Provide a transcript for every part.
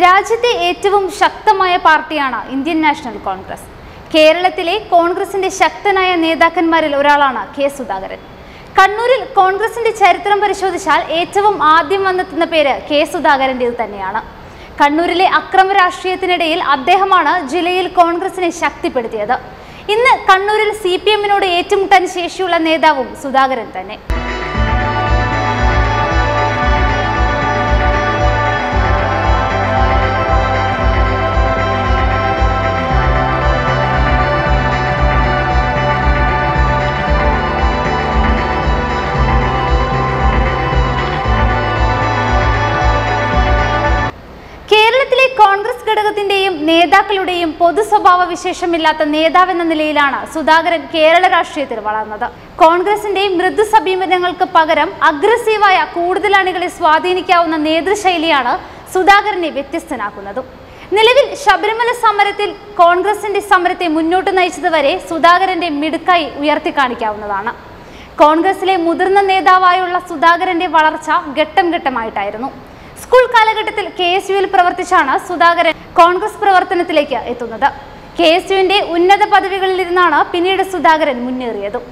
രാജ്യത്തെ ഏറ്റവും ശക്തമായ പാർട്ടിയാണ് ഇന്ത്യൻ നാഷണൽ കോൺഗ്രസ്. കേരളത്തിലെ കോൺഗ്രസിന്റെ ശക്തനായ നേതാക്കന്മാരിൽ ഒരാളാണ് കെ സുധാകരൻ. കണ്ണൂരിൽ കോൺഗ്രസിന്റെ ചരിത്രം പരിശോധിച്ചാൽ ഏറ്റവും ആദ്യം വന്നെത്തുന്ന പേര് കെ സുധാകരന്റേത് തന്നെയാണ്. കണ്ണൂരിലെ അക്രമ രാഷ്ട്രീയത്തിനിടയിൽ അദ്ദേഹമാണ് ജില്ലയിൽ കോൺഗ്രസിനെ ശക്തിപ്പെടുത്തിയത്. ഇന്ന് കണ്ണൂരിൽ സി പി എമ്മിനോട് ഏറ്റുമുട്ടാൻ ശേഷിയുള്ള നേതാവും സുധാകരൻ തന്നെ. ഘടകത്തിന്റെയും നേതാക്കളുടെയും പൊതു സ്വഭാവ വിശേഷമില്ലാത്ത നേതാവെന്ന നിലയിലാണ് സുധാകരൻ കേരള രാഷ്ട്രീയത്തിൽ വളർന്നത് കോൺഗ്രസിന്റെ മൃദു സമീപനങ്ങൾക്ക് പകരം അഗ്രസീവായ കൂടുതൽ അണികളെ സ്വാധീനിക്കാവുന്ന നേതൃശൈലിയാണ് സുധാകരനെ വ്യത്യസ്തനാക്കുന്നതും. നിലവിൽ ശബരിമല സമരത്തിൽ കോൺഗ്രസിന്റെ സമരത്തെ മുന്നോട്ട് നയിച്ചതുവരെ സുധാകരന്റെ മിടുക്കായി ഉയർത്തിക്കാണിക്കാവുന്നതാണ് കോൺഗ്രസിലെ മുതിർന്ന നേതാവായുള്ള സുധാകരന്റെ വളർച്ച ഘട്ടം ഘട്ടമായിട്ടായിരുന്നു. സ്കൂൾ കാലഘട്ടത്തിൽ കെ എസ് യുവിൽ പ്രവർത്തിച്ചാണ് സുധാകരൻ കോൺഗ്രസ് പ്രവർത്തനത്തിലേക്ക് എത്തുന്നത്. കെ എസ് യുവിന്റെ ഉന്നത പദവികളിലിരുന്നാണ് പിന്നീട് സുധാകരൻ മുന്നേറിയതും.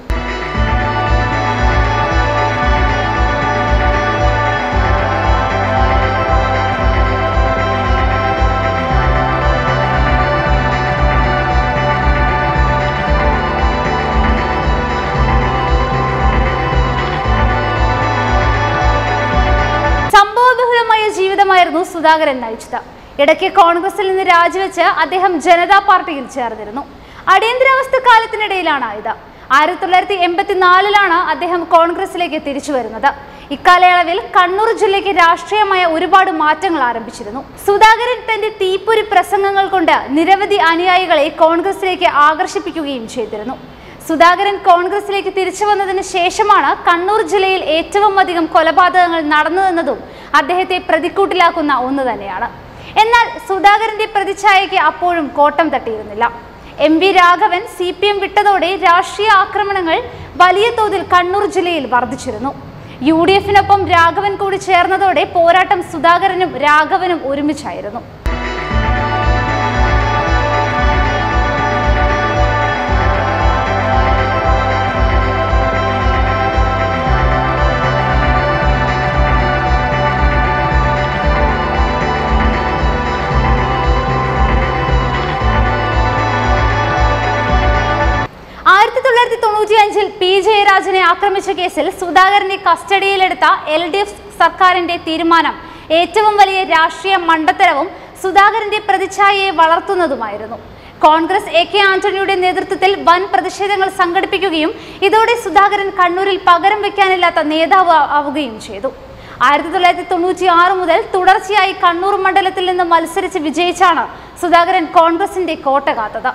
സുധാകരൻ നയിച്ചത്. ഇടയ്ക്ക് കോൺഗ്രസിൽ നിന്ന് രാജിവെച്ച് അദ്ദേഹം ജനതാ പാർട്ടിയിൽ ചേർന്നിരുന്നു. അടിയന്തരാവസ്ഥ കാലത്തിനിടയിലാണ് ഇത്. ആയിരത്തി തൊള്ളായിരത്തി എൺപത്തിനാലിലാണ് അദ്ദേഹം കോൺഗ്രസിലേക്ക് തിരിച്ചു വരുന്നത്. ഇക്കാലയളവിൽ കണ്ണൂർ ജില്ലയ്ക്ക് രാഷ്ട്രീയമായ ഒരുപാട് മാറ്റങ്ങൾ ആരംഭിച്ചിരുന്നു. സുധാകരൻ തന്റെ തീപ്പൊരി പ്രസംഗങ്ങൾ കൊണ്ട് നിരവധി അനുയായികളെ കോൺഗ്രസിലേക്ക് ആകർഷിപ്പിക്കുകയും ചെയ്തിരുന്നു. സുധാകരൻ കോൺഗ്രസിലേക്ക് തിരിച്ചു വന്നതിന് ശേഷമാണ് കണ്ണൂർ ജില്ലയിൽ ഏറ്റവും അധികം കൊലപാതകങ്ങൾ നടന്നതെന്നതും അദ്ദേഹത്തെ പ്രതിക്കൂട്ടിലാക്കുന്ന ഒന്ന് തന്നെയാണ്. എന്നാൽ സുധാകരന്റെ പ്രതിച്ഛായയ്ക്ക് അപ്പോഴും കോട്ടം തട്ടിയിരുന്നില്ല. M V Raghavan C P M വിട്ടതോടെ രാഷ്ട്രീയ ആക്രമണങ്ങൾ വലിയ തോതിൽ കണ്ണൂർ ജില്ലയിൽ വർദ്ധിച്ചിരുന്നു. യു ഡി എഫിനൊപ്പം രാഘവൻ കൂടി ചേർന്നതോടെ പോരാട്ടം സുധാകരനും രാഘവനും ഒരുമിച്ചായിരുന്നു. തൊണ്ണൂറ്റി അഞ്ചിൽ പി ജയരാജനെ ആക്രമിച്ച കേസിൽ സുധാകരനെ കസ്റ്റഡിയിലെടുത്ത എൽ ഡി എഫ് സർക്കാരിന്റെ തീരുമാനം ഏറ്റവും വലിയ രാഷ്ട്രീയ മണ്ടത്തരവും സുധാകരന്റെ പ്രതിച്ഛായയെ വളർത്തുന്നതുമായിരുന്നു. കോൺഗ്രസ് എ കെ ആന്റണിയുടെ നേതൃത്വത്തിൽ വൻ പ്രതിഷേധങ്ങൾ സംഘടിപ്പിക്കുകയും ഇതോടെ സുധാകരൻ കണ്ണൂരിൽ പകരം വെക്കാനില്ലാത്ത നേതാവ് ആവുകയും ചെയ്തു. ആയിരത്തി തൊള്ളായിരത്തി തൊണ്ണൂറ്റി ആറ് മുതൽ തുടർച്ചയായി കണ്ണൂർ മണ്ഡലത്തിൽ നിന്ന് മത്സരിച്ച് വിജയിച്ചാണ് സുധാകരൻ കോൺഗ്രസിന്റെ കോട്ട കാത്തത്.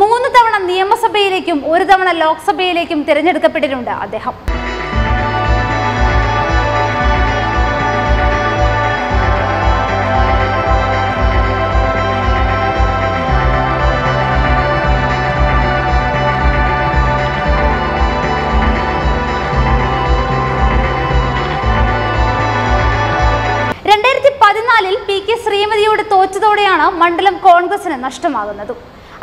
മൂന്ന് തവണ നിയമസഭയിലേക്കും ഒരു തവണ ലോക്സഭയിലേക്കും തിരഞ്ഞെടുക്കപ്പെട്ടിട്ടുണ്ട് അദ്ദേഹം. പതിനാലിൽ പി കെ ശ്രീമതിയോട് തോറ്റതോടെയാണ് മണ്ഡലം കോൺഗ്രസിന് നഷ്ടമാകുന്നതും.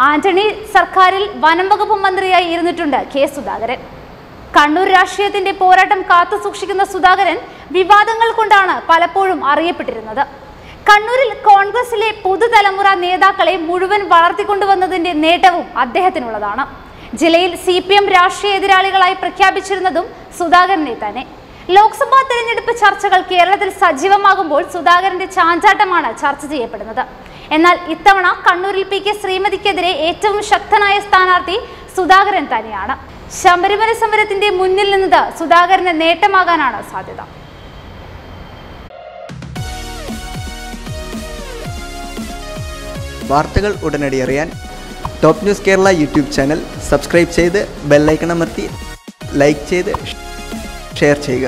ആന്റണി സർക്കാരിൽ വനംവകുപ്പ് മന്ത്രിയായി ഇരുന്നിട്ടുണ്ട് കെ സുധാകരൻ. കണ്ണൂർ രാഷ്ട്രീയത്തിന്റെ പോരാട്ടം കാത്തു സൂക്ഷിക്കുന്ന സുധാകരൻ വിവാദങ്ങൾ കൊണ്ടാണ് പലപ്പോഴും അറിയപ്പെട്ടിരുന്നത്. കണ്ണൂരിൽ കോൺഗ്രസിലെ പുതുതലമുറ നേതാക്കളെ മുഴുവൻ വളർത്തിക്കൊണ്ടുവന്നതിന്റെ നേട്ടവും അദ്ദേഹത്തിനുള്ളതാണ്. ജില്ലയിൽ സി പി എം രാഷ്ട്രീയ എതിരാളികളായി പ്രഖ്യാപിച്ചിരുന്നതും സുധാകരനെ തന്നെ. ലോക്സഭാ തെരഞ്ഞെടുപ്പ് ചർച്ചകൾ കേരളത്തിൽ സജീവമാകുമ്പോൾ സുധാകരന്റെ ചാഞ്ചാട്ടമാണ് ചർച്ച ചെയ്യപ്പെടുന്നത്. എന്നാൽ ഇത്തവണ കണ്ണൂരിൽ പി കെ ശ്രീമതിക്കെതിരെ ഏറ്റവും ശക്തനായ സ്ഥാനാർത്ഥി സുധാകരൻ തന്നെയാണ്. ശബരിമല സമരത്തിന്റെ മുന്നിൽ നിന്നത് സുധാകരന് നേട്ടമാകാനാണ് സാധ്യത. വാർത്തകൾ ഉടനടി അറിയാൻ top news Kerala YouTube channel subscribe ചെയ്ത് ബെല്ലൈക്കണമർത്തി ലൈക്ക് ചെയ്ത് ഷെയർ ചെയ്യുക